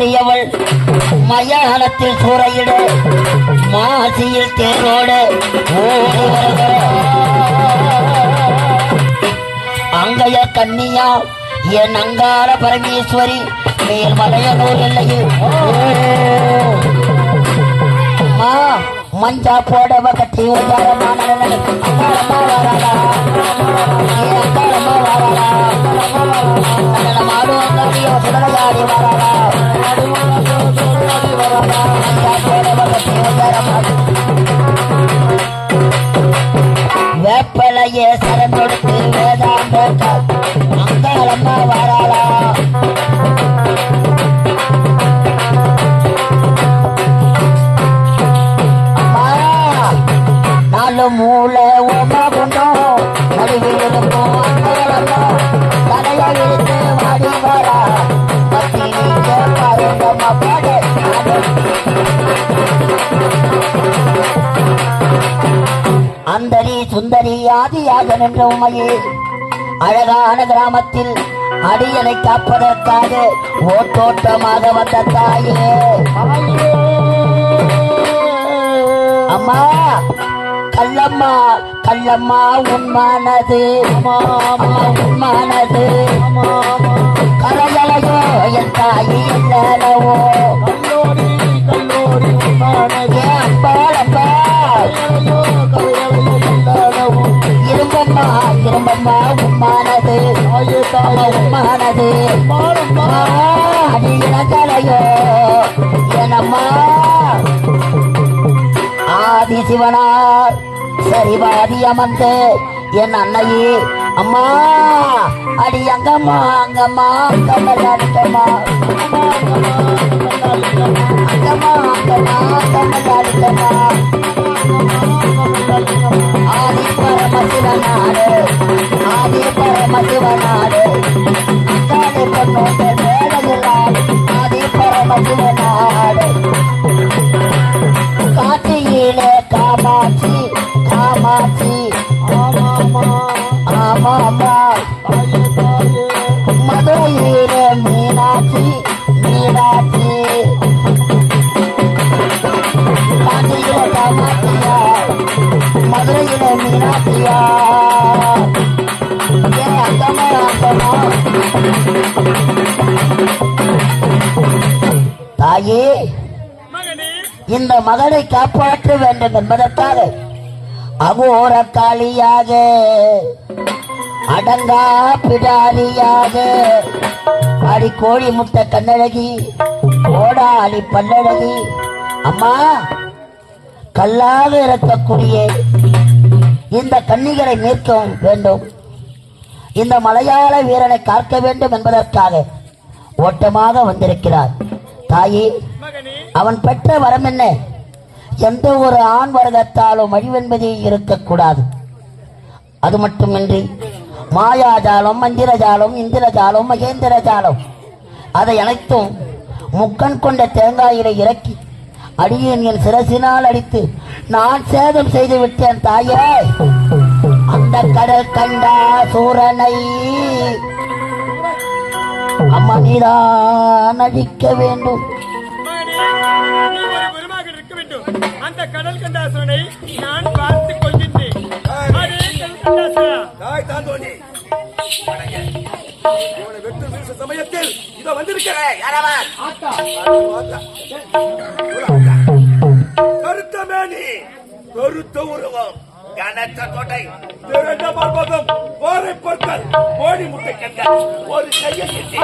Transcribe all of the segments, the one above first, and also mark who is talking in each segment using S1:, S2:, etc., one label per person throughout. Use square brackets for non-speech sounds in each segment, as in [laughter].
S1: பாடியவள் மயானத்தில் சூறையிட மாசியில் தேரோடு அங்கைய கன்னியா என் அங்கார பரமேஸ்வரி மேல் மலையனூர் இல்லையே ஓ. மஞ்சா போடவ கட்டி உதாரமான அங்காரமா வேதாந்த ஆதியாக நின்ற உமையே. அழகான கிராமத்தில் அடியனை காப்பதற்காக ஓட்டோட்டமாக வந்த தாயே. அம்மா கல்லம்மா கல்லம்மா உண்மானது. அம்மா உன்மானது கரையலையோ என் தாயி இல்லவோ கல்லோரி கல்லோரி உண்மான அம்மா உம்மானது அடி ஆதி சிவனார் சரிவாதி அமர்ந்து என் அன்னையே அம்மா அடி அங்கம்மா அங்கம்மா அங்கம்மா அடிக்கம்மா அங்கம்மா அங்கம்மா அங்கம்மா அடிக்கம்மா பரமசிவனாடு ஆதி பரமசிவனாடு அங்காடி பொண்ணோட ஆதி பரமசிவனாடு தாயே இந்த மகனை காப்பாற்ற வேண்டும் என்பதற்காக அகோர காளியாக அடங்கா பிடாரியாக அடி கோழி முட்டை கண்ணழகி ஓடாளி பல்லழகி அம்மா கல்லாக இருக்கக்கூடிய இந்த கன்னிகளை மீட்க வேண்டும். இந்த மலையாள வீரனை காக்க வேண்டும் என்பதற்காக ஓட்டமாக வந்திருக்கிறார். தாயே அவன் பெற்ற வரம் என்ன? எந்த ஒரு ஆண் வர்க்கத்தாலும் அழிவென்பதே இருக்கக்கூடாது. அது மட்டுமின்றி மாயாஜாலம் மந்திரஜாலம் இந்திரஜாலம் மகேந்திரஜாலம் அதை அனைத்தும் முக்கண் கொண்ட தேங்காயிலை இறக்கி அடியேன் என் சிரசினால் அடித்து நான் சேதம் செய்து விட்டேன் தாயே. அந்த கடல் கண்டா சூரனை. அம்மா நீதான் வேண்டும்.
S2: மகனே நீ ஒரு வேண்டும் அந்த கடல் கண்டாசுரனை நான் பார்த்துக் கொள்கின்றேன்
S3: சமயத்தில் இதோ வந்திருக்கிறேன் கருத்த மேனி கருத்த உருவம். கனத்த தொட்டை திரண்ட பர்வதம் கோரை பற்கள் கோழி முட்டை கண்கள் ஒரு கையை முடி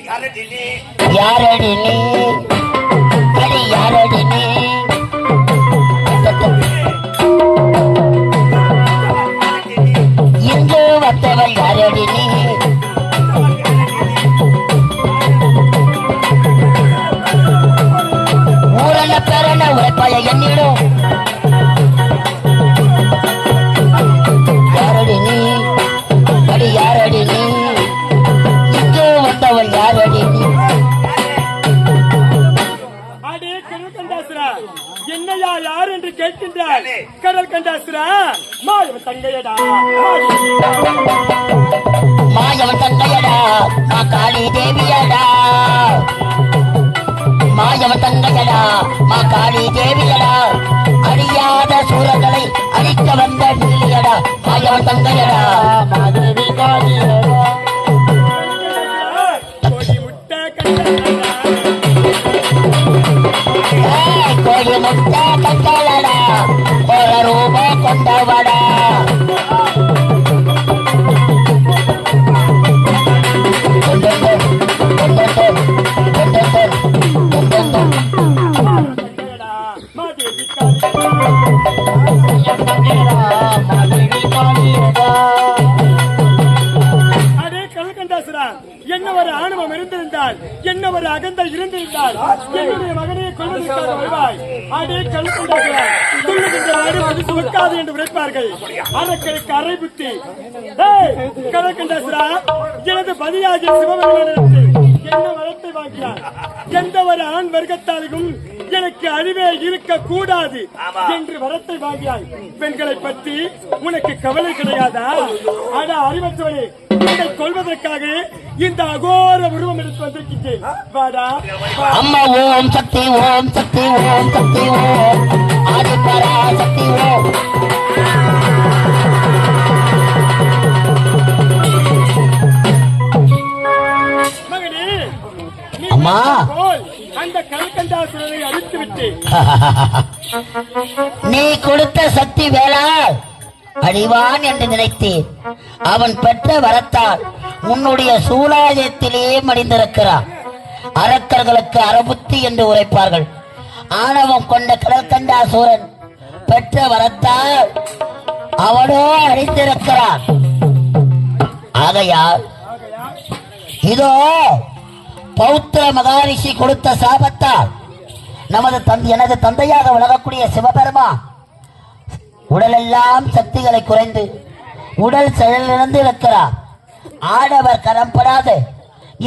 S3: யாரடி நீ?
S1: யாரடி நீ? அடி யாரடி நீ? இங்கு வந்தவள் யாரடி நீ? என்னிடம்
S2: கோடி முட்டை அரக்கருக்கு அரை புத்தி ஏய், கல்கண்டாசுரா எனது பதியாகிய சிவபெருமானிடத்தில் என்ன வரத்தை வாங்கினார்? எந்த ஒரு ஆண் வர்க்கத்தாலும் எனக்கு அழிவே இருக்க கூடாது. என்று வரத்தை வாங்கினாய். பெண்களை பற்றி உனக்கு கவலை கிடையாதா? ஆனா அறிவற்றவனே உன்னை கொள்வதற்காக இந்த அகோர உருவம் எடுத்து வந்திருக்கின்றேன். வாடா வா.
S1: அம்மா ஓம் சக்தி ஓம் சக்தி ஓம் சக்தி ஓம் அம்மா.
S2: அந்த கல்கண்டாசுரனை அழித்து விட்டு [laughs]
S1: நீ கொடுத்த சக்தி வேளால் அழிவான் என்று நினைத்தேன். அவன் பெற்ற வரத்தால் உன்னுடைய சூலாயத்திலே மடிந்திருக்கிறான். அரக்கர்களுக்கு அறபுத்தி என்று உரைப்பார்கள். ஆணவம் கொண்ட கடற்கண்டாசூரன் பெற்ற வரத்தால் அவனோ அழிந்திருக்கிறான். ஆகையால் இதோ பௌத்திர மகாரிஷி கொடுத்த சாபத்தால் நமது தந்தை எனது தந்தையாக விலகக்கூடிய சிவபெருமான் உடலெல்லாம் சக்திகளை குறைந்து உடல் செயலிழந்து இருக்கிறார். ஆடவர் கரம்படாத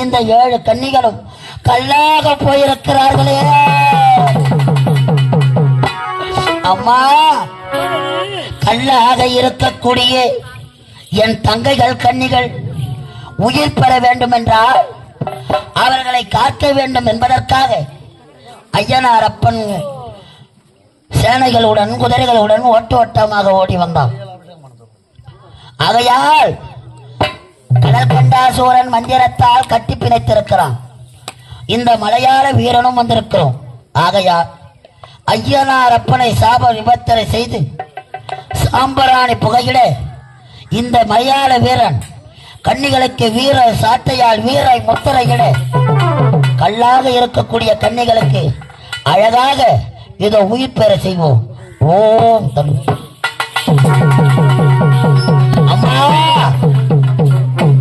S1: இந்த ஏழு கன்னிகளும் கல்லாக போயிருக்கிறார்களே. அம்மா கல்லாக இருக்கக்கூடிய என் தங்கைகள் கன்னிகள் உயிர் பெற வேண்டும் என்றால் அவர்களை காக்க வேண்டும் என்பதற்காக ஐயனார் அப்பன் சேனைகளுடன் குதிரைகளுடன் ஓட்டு ஓட்டமாக ஓடி வந்தான். ஆகையால் கடல் கண்டாசூரன் மந்திரத்தால் கட்டி பிணைத்திருக்கிறான். இந்த மலையாள வீரனும் வந்திருக்கிறோம். ஆகையால் ஐயனார் அப்பனை சாப விபத்தரை செய்து சாம்பராணி புகையிட இந்த மலையாள வீரன் கன்னிகளுக்கு வீர சாட்டையால் வீரை முத்திரையிட கல்லாக இருக்கக்கூடிய கன்னிகளுக்கு அழகாக இதோ உயிர் பெற செய்வோம். ஓம் தனு அம்மா!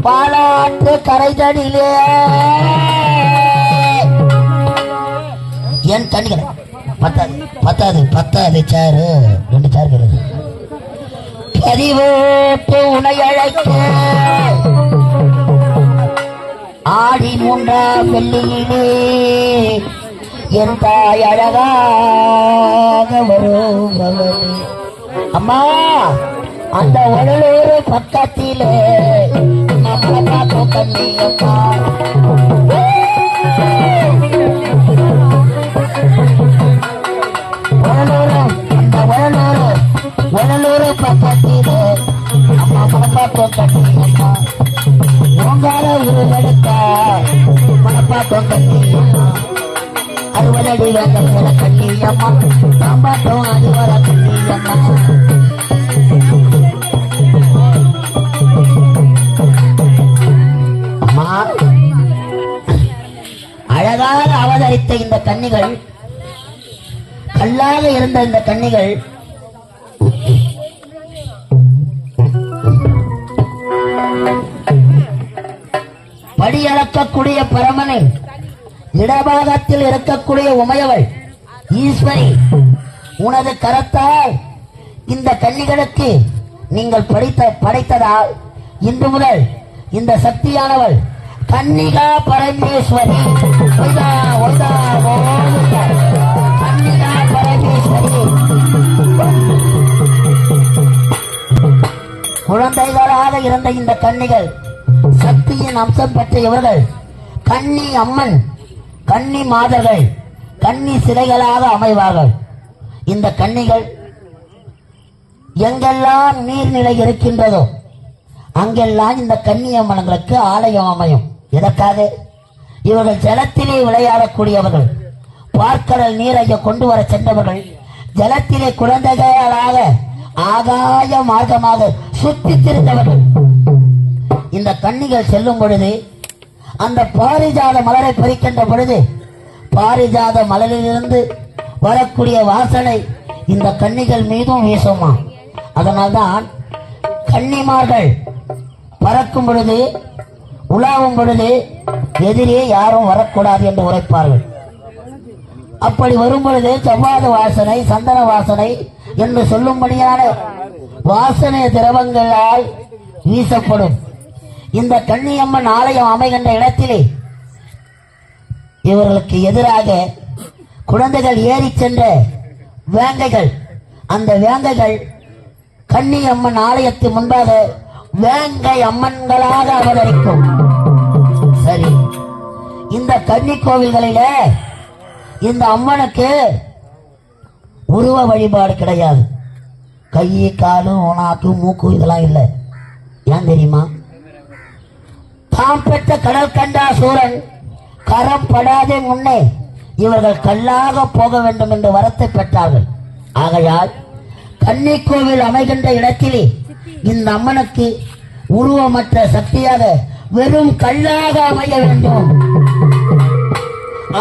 S1: பாலாட்டு கரைதடிலே. என் கண்ணிகள் பத்தாது பத்தாது பத்தாது சாரு. ரெண்டு சார் கிடையாது பதிவோட்டு உனை அழைக்க ஆடி மூன்றாம் வெள்ளியிலே. என் தாய் அழகாக வருபவனே அம்மா அந்த உடலூர் பக்கத்திலே நம்மளை பார்க்கும் கண்ணி அறுபதடி சாம்பாட்டம் அழகாக அவதரித்த இந்த கன்னிகள் கல்லாக இருந்த இந்த கன்னிகள் படியளக்கக்கூடிய பரமனை இடபாகத்தில் இருக்கக்கூடிய உமையவள் ஈஸ்வரி உனது கரத்தால் இந்த கன்னிகளுக்கு நீங்கள் படித்த படைத்ததால் இன்று முதல் இந்த சக்தியானவள் கன்னிகா பரமேஸ்வரி. கன்னிகா பரமேஸ்வரி. குழந்தைகளாக இருந்த இந்த கன்னிகள் சக்தியின் அம்சம் பெற்ற இவர்கள் கன்னி அம்மன் கன்னி மாதர்கள் கன்னி சிலைகளாக அமைவார்கள். இந்த கன்னிகள் எங்கெல்லாம் நீர்நிலை இருக்கின்றதோ அங்கெல்லாம் இந்த கன்னியம்மன்களுக்கு ஆலயம் அமையும். எதற்காக? இவர்கள் ஜலத்திலே விளையாடக்கூடியவர்கள். பார்க்கடல் நீரை கொண்டு வர சென்றவர்கள். ஜலத்திலே குழந்தைகளாக ஆகாய மார்க்கமாக சுற்றி திரிந்தவர்கள் இந்த கன்னிகள் செல்லும் பொழுது அந்த பாரிஜாத மலரை பறிக்கின்ற பொழுது பாரிஜாத மலரிலிருந்து வரக்கூடிய வாசனை இந்த கன்னிகள் மீதும் வீசுமா? அதனால்தான் கன்னிமார்கள் பறக்கும் பொழுது உலாவும் பொழுது எதிரே யாரும் வரக்கூடாது என்று உரைப்பார்கள். அப்படி வரும் பொழுது செவ்வாது வாசனை சந்தன வாசனை என்று சொல்லும்படியான வாசனை திரவங்களால் வீசப்படும். இந்த கன்னியம்மன் ஆலயம் அமைகின்ற இடத்திலே இவர்களுக்கு எதிராக குழந்தைகள் ஏறி சென்ற வேங்கைகள். அந்த வேங்கைகள் கன்னியம்மன் ஆலயத்து முன்பாக வேங்கை அம்மன்களாக அவதரிக்கும். சரி. இந்த கன்னி கோவில்களில இந்த அம்மனுக்கு உருவ வழிபாடு கிடையாது. கை காலு உனாக்கு மூக்கு இதெல்லாம் இல்லை. ஏன் தெரியுமா? தாம் பெற்ற கடல் கண்டா சூரன் கரம் படாதே முன்னே இவர்கள் கல்லாக போக வேண்டும் என்று வரத்தை பெற்றார்கள். ஆகையால் கன்னிக்கோவில் அமைகின்ற இடத்திலே இந்த அம்மனுக்கு உருவமற்ற சக்தியாக வெறும் கல்லாக அமைய வேண்டும்.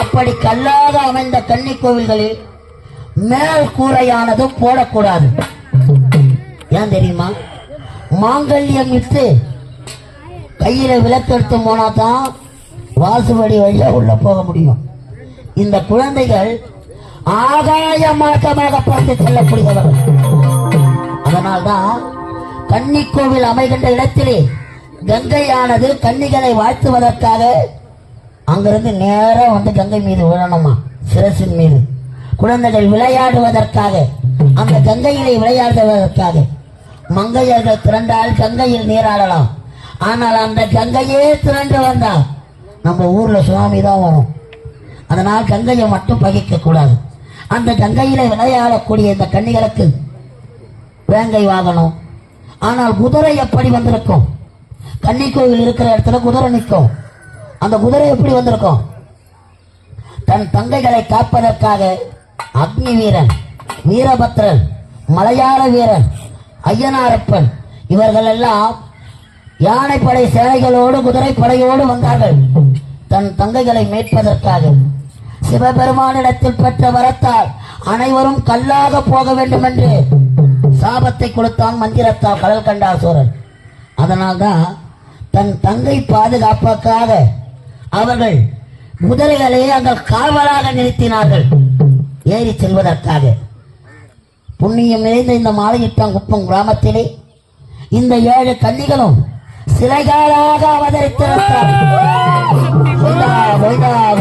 S1: அப்படி கல்லாக அமைந்த கன்னி கோவில்களில் மேல் கூரையானது போடக்கூடாது. ஏன் தெரியுமா? மாங்கல்யம் இட்டு கையில விளக்கெடுத்து போனா தான் வாசுபடி வழியா உள்ள போக முடியும். இந்த குழந்தைகள் ஆகாய மார்க்கமாக பார்த்து செல்லக்கூடியவர்கள். அதனால்தான் கன்னிக்கோவில் அமைகின்ற இடத்திலே கங்கையானது கன்னிகளை வாழ்த்துவதற்காக அங்கிருந்து நேரம் வந்து கங்கை மீது விழணுமா சிரசின் மீது. குழந்தைகள் விளையாடுவதற்காக அந்த கங்கையிலே விளையாடுவதற்காக மங்கையர்கள் திரண்டால் கங்கையில் நீராடலாம். ஆனால் அந்த கங்கையே திரண்டு வந்தால் நம்ம ஊரில் சுவாமி தான் வரும். அதனால் கங்கையை மட்டும் பகிக்கக்கூடாது அந்த கங்கையில் விளையாடக்கூடிய இந்த கன்னிகளுக்கு வேங்கை வாகனம். ஆனால் குதிரை எப்படி வந்திருக்கும்? கன்னிக்கோவில் இருக்கிற இடத்துல குதிரை நிற்கும். அந்த குதிரை எப்படி வந்திருக்கும்? தன் தங்கைகளை காப்பதற்காக அக்னி வீரன் வீரபத்ரன் மலையாள வீரன் ஐயனாரப்பன் இவர்கள் எல்லாம் யானைப்படை சேனைகளோடு குதிரைப்படையோடு வந்தார்கள். தன் தங்கைகளை மீட்பதற்காக. சிவபெருமானிடத்தில் பெற்ற வரத்தால் அனைவரும் கல்லாக போக வேண்டும் என்று சாபத்தை கொடுத்தான் மந்திரத்தால் கடல் கண்டார் அதனால்தான் தன் தங்கை பாதுகாப்பதற்காக அவர்கள் குதிரைகளை அங்கே காவலாக நிறுத்தினார்கள். ஏறி செல்வதற்காக. புண்ணியம் நிறைந்த இந்த மாலையிட்டாங்குப்பம் கிராமத்திலே. இந்த ஏழு கன்னிகளும் சிலைகளாக அவதரித்திருக்கிறார்.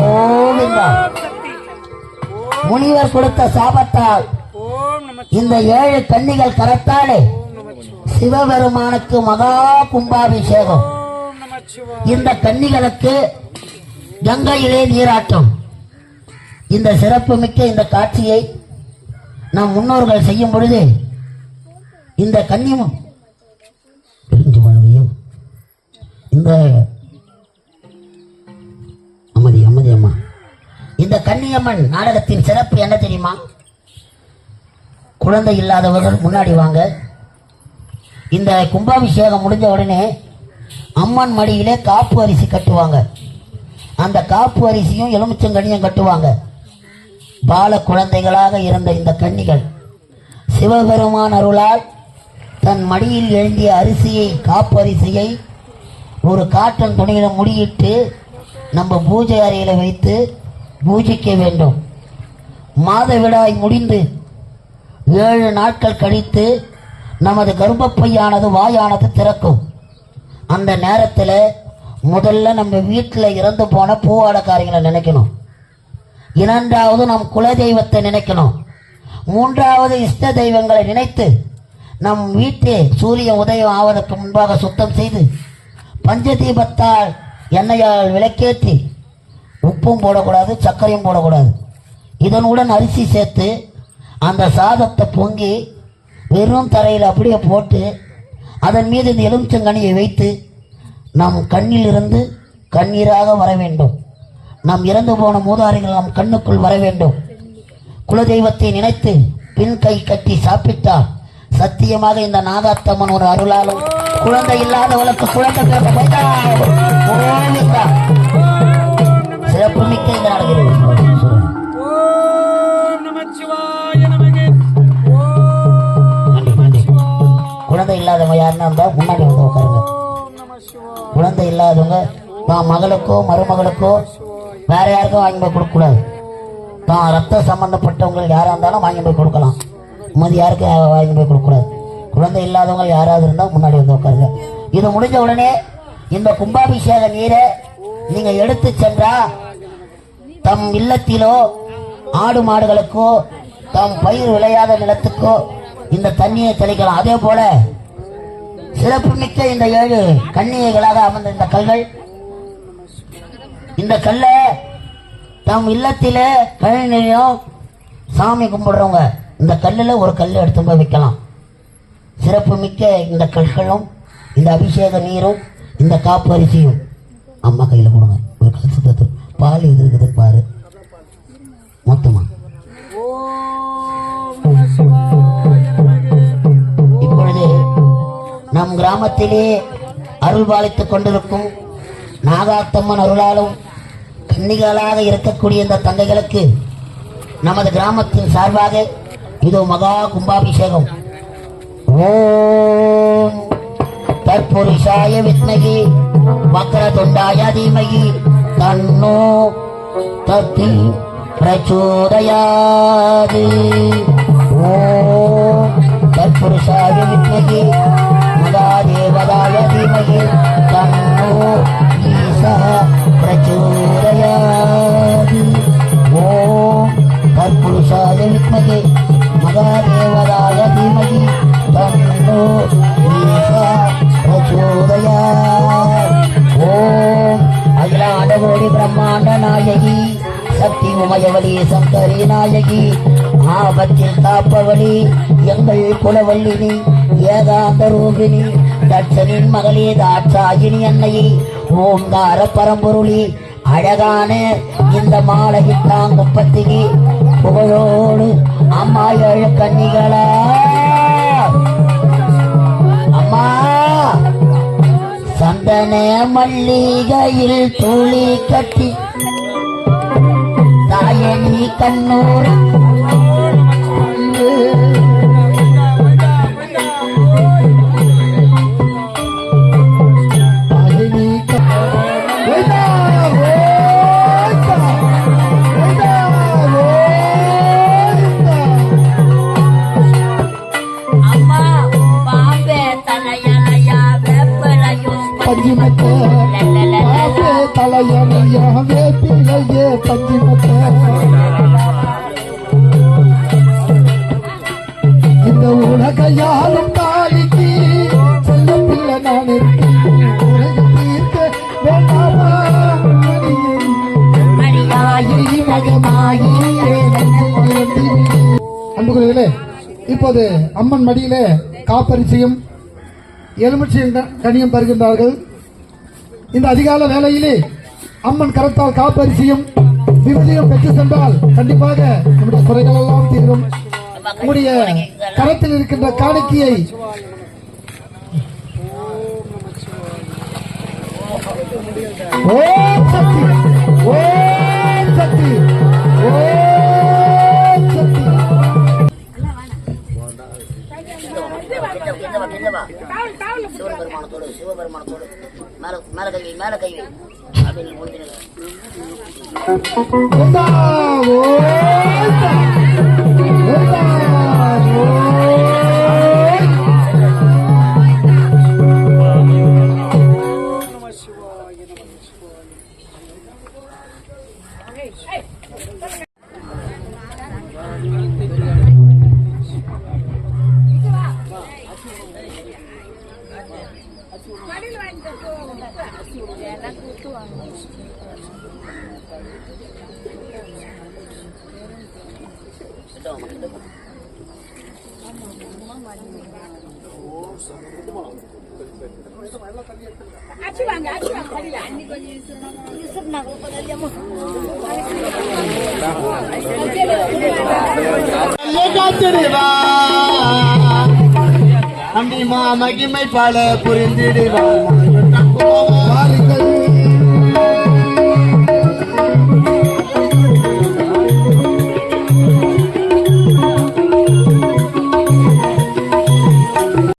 S1: கோவிந்தா, முனிவர் கொடுத்த சாபத்தால் இந்த ஏழு கன்னிகள் கரத்தாலே சிவபெருமானுக்கு மகா கும்பாபிஷேகம். இந்த கன்னிகளுக்கு கங்கையிலே நீராட்டம். இந்த சிறப்புமிக்க இந்த காட்சியை நம் முன்னோர்கள் செய்யும் பொழுது இந்த கன்னியும் இந்த அம்மதி அம்மதி அம்மா. இந்த கன்னியம்மன் நாடகத்தின் சிறப்பு என்ன தெரியுமா? குழந்தை இல்லாதவர்கள் முன்னாடி வாங்க. இந்த கும்பாபிஷேகம் முடிஞ்ச உடனே அம்மன் மடியிலே காப்பு அரிசி கட்டுவாங்க. அந்த காப்பு அரிசியும் எலுமிச்சங்கனியும் கட்டுவாங்க. பால குழந்தைகளாக இருந்த இந்த கன்னிகள் சிவபெருமான் அருளால் தன் மடியில் எழுந்திய அரிசியை காப்பு அரிசியை ஒரு காட்டன் துணியில் முடியிட்டு நம்ம பூஜை அறையில் வைத்து பூஜிக்க வேண்டும். மாதவிடாய் முடிந்து ஏழு நாட்கள் கழித்து நமது கர்ப்பப்பையானது வாயானது திறக்கும். அந்த நேரத்தில் முதல்ல நம்ம வீட்டில் இறந்து போன பூவாடக்காரங்களை நினைக்கணும். இரண்டாவது நம் குலதெய்வத்தை நினைக்கணும். மூன்றாவது இஷ்ட தெய்வங்களை நினைத்து நம் வீட்டு சூரிய உதயம் ஆவதற்கு முன்பாக சுத்தம் செய்து பஞ்சதீபத்தால் எண்ணெயால் விளக்கேற்றி உப்பும் போடக்கூடாது சர்க்கரையும் போடக்கூடாது. இதனுடன் அரிசி சேர்த்து அந்த சாதத்தை பொங்கி வெறும் தரையில் அப்படியே போட்டு அதன் மீது இந்த எலுமிச்சங்கனியை வைத்து நம் கண்ணிலிருந்து கண்ணீராக வர வேண்டும். நாம் இறந்து போன மூதாரிகள் நம் கண்ணுக்குள் வர வேண்டும். குலதெய்வத்தை நினைத்து பின் கை கட்டி சாப்பிட்டால் சத்தியமாக இந்த நாகாத்தம்மன் ஒரு அருளாலும் குழந்தை இல்லாதவளுக்கு குழந்தை பிறக்க போய்தா. சிறப்பு மிக்க இந்த நன்றி, குழந்தை இல்லாதவங்க யாருன்னா இருந்தா முன்னாடி வந்து உட்காருங்க. குழந்தை இல்லாதவங்க தான் மகளுக்கோ மருமகளுக்கோ வேற யாருக்கும் வாங்கி போய் கொடுக்கக்கூடாது. தான் ரத்த சம்பந்தப்பட்டவங்க யாராக இருந்தாலும் வாங்கி போய் கொடுக்கலாம். மது யாருக்கும் யா- வாங்கி போய் கொடுக்கக்கூடாது. குழந்தை இல்லாதவங்க யாராவது இருந்தால் முன்னாடி வந்து உட்காருங்க. இது முடிஞ்ச உடனே இந்த கும்பாபிஷேக நீரை நீங்கள் எடுத்து சென்றா தம் இல்லத்திலோ ஆடு மாடுகளுக்கோ தம் பயிர் விளையாத நிலத்துக்கோ இந்த தண்ணியை தெளிக்கலாம். அதே போல சிறப்புமிக்க இந்த ஏழு கன்னிகைகளாக அமர்ந்த இந்த கல்கள். இந்த கல்லை தம் இல்லத்திலே கழனிலையும் சாமி கும்பிடுறவங்க. இந்த கல்லில் ஒரு கல் எடுத்து போய் வைக்கலாம். சிறப்பு மிக்க இந்த கற்களும் இந்த அபிஷேக நீரும் இந்த காப்பு அரிசியும். அம்மா கையில் கொடுங்க. ஒரு கல் சுத்தத்து. பால் இது இருக்குது பாரு. மொத்தமா. இப்பொழுது நம் கிராமத்திலே அருள் பாலித்துக் கொண்டிருக்கும் நாகாத்தம்மன் அருளாலும் கன்னிகளாக இருக்கக்கூடிய இந்த தந்தைகளுக்கு நமது கிராமத்தின் சார்பாக இதோ மகா கும்பாபிஷேகம். ஓம் தற்புருஷாய வித்மகி வக்ரதுண்டாய தீமகி தன்னோ தத்தி பிரச்சோதயாது. ஓம் தற்புருஷாய வித்மகி மகாதேவதாய தீமகி தன்னோ ஈசா பிரச்சோதயாது. ஓம் தற்புருஷாய வித்மகி மகாதேவதாய தீமகி தன்னோ ஈசா ஓம் அகிலாண்ட கோடி பிரம்மாண்ட நாயகி சக்தி உமயவலி சங்கரி நாயகி ஆபத்தில் காப்பவளி எங்கள் குலவல்லினி ஏகாந்த ரூபிணி தட்சனின் மகளே தாட்சாயினி அன்னையே ஓங்கார பரம்பொருளி அழகான இந்த மாலகி புகழோடு அம்மா ஏழு கன்னிகளா சந்தன மல்லிகையில் துளி கட்டி. தாயணி கண்ணூர்
S4: இந்த உலகையாலும் தாலிக்கு செல்ல பிள்ளை நான் அன்புகளே இப்போது அம்மன் மடியிலே காப்பரிசியும் எலுமிச்சையும் கனியும் பருகின்றார்கள் இந்த அதிகால வேளையிலே அம்மன் கரத்தால் காப்பரிசியும் விருதியும் பெற்று சென்றால் கண்டிப்பாக நம்முடைய குறைகள் எல்லாம் தீரும். உங்களுடைய கரத்தில் இருக்கின்ற காணிக்கையை ஓம் சக்தி ஓம் சக்தி ஓம் சக்தி.
S1: சிவபெருமானத்தோடு சிவபெருமானத்தோடு மேல மேல கை மேல கை அப்படின்னு முடிஞ்சிருங்க
S4: Vamos! ஆச்சு
S5: வாங்க ஆச்சு வாங்க கடையில் அன்னைக்கு
S3: கொஞ்சம்